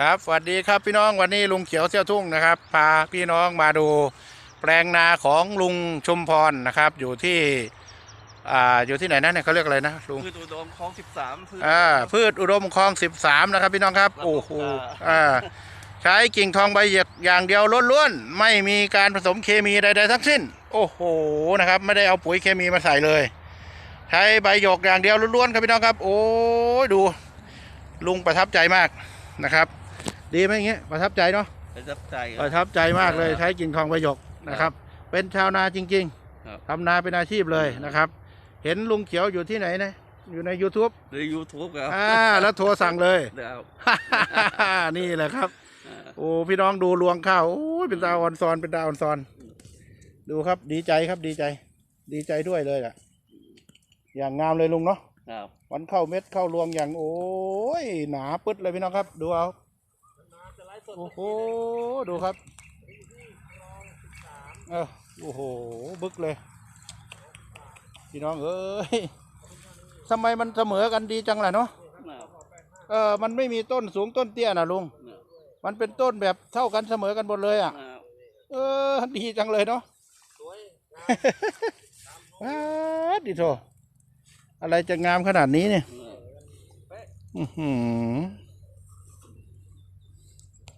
ครับสวัสดีครับพี่น้องวันนี้ลุงเขียวเสี่ยวทุ่งนะครับ พาพี่น้องมาดูแปลงนาของลุงชุมพรนะครับ อยู่ที่อ่าอยู่ที่ไหนนะเนี่ยเขาเรียกอะไรนะลุงพืชอุดมคลองสิบสามพืชอ่าพืชอุดมคลอง13นะครับพี่น้องครับโอ้โหอ่าใช้กิ่งทองใบเหยียกอย่างเดียวล้วนๆไม่มีการผสมเคมีใดๆทั้งสิ้น โอ้โหนะครับ ไม่ได้เอาปุ๋ยเคมีมาใส่เลย ใช้ใบหยกอย่างเดียวล้วนๆครับพี่น้องครับ โอ้ยดู ลุงประทับใจมากนะครับ ดีไหมอย่างเงี้ยประทับใจเนาะประทับใจคปรับ ระทับใจมากเลยครับใช้กิ่งทองใบหยกนะครับ เป็นชาวนาจริงครับ ๆทำนาเป็นอาชีพเลยนะครับ เห็นลุงเขียวอยู่ที่ไหนนะอยู่ใน YouTube ในยูทูบครับอ่าแล้วโทรสั่งเลย แล้ว นี่แหละครับ โอ้พี่น้องดูรวงข้าวโอ้ยเป็นดาวออนซอนเป็นดาวออนซอน ดูครับดีใจครับดีใจ ดีใจด้วยเลยอะ อย่างงามเลยลุงเนาะครับ วันเข้าเม็ดเข้ารวงอย่างโอ้ยหนาปึ๊ดเลยพี่น้องครับ ดูเอา โอ้โห ดูครับเออโอ้โห บึกเลย พี่น้องเอ้ยทำไมมันเสมอกันดีจังล่ะเนาะ เออ มันไม่มีต้นสูงต้นเตี้ยนะลุง มันเป็นต้นแบบเท่ากันเสมอกันหมดเลยอะ เออ ดีจังเลยเนาะว้าดดิโถอะไรจะงามขนาดนี้เนี่ย อือหือ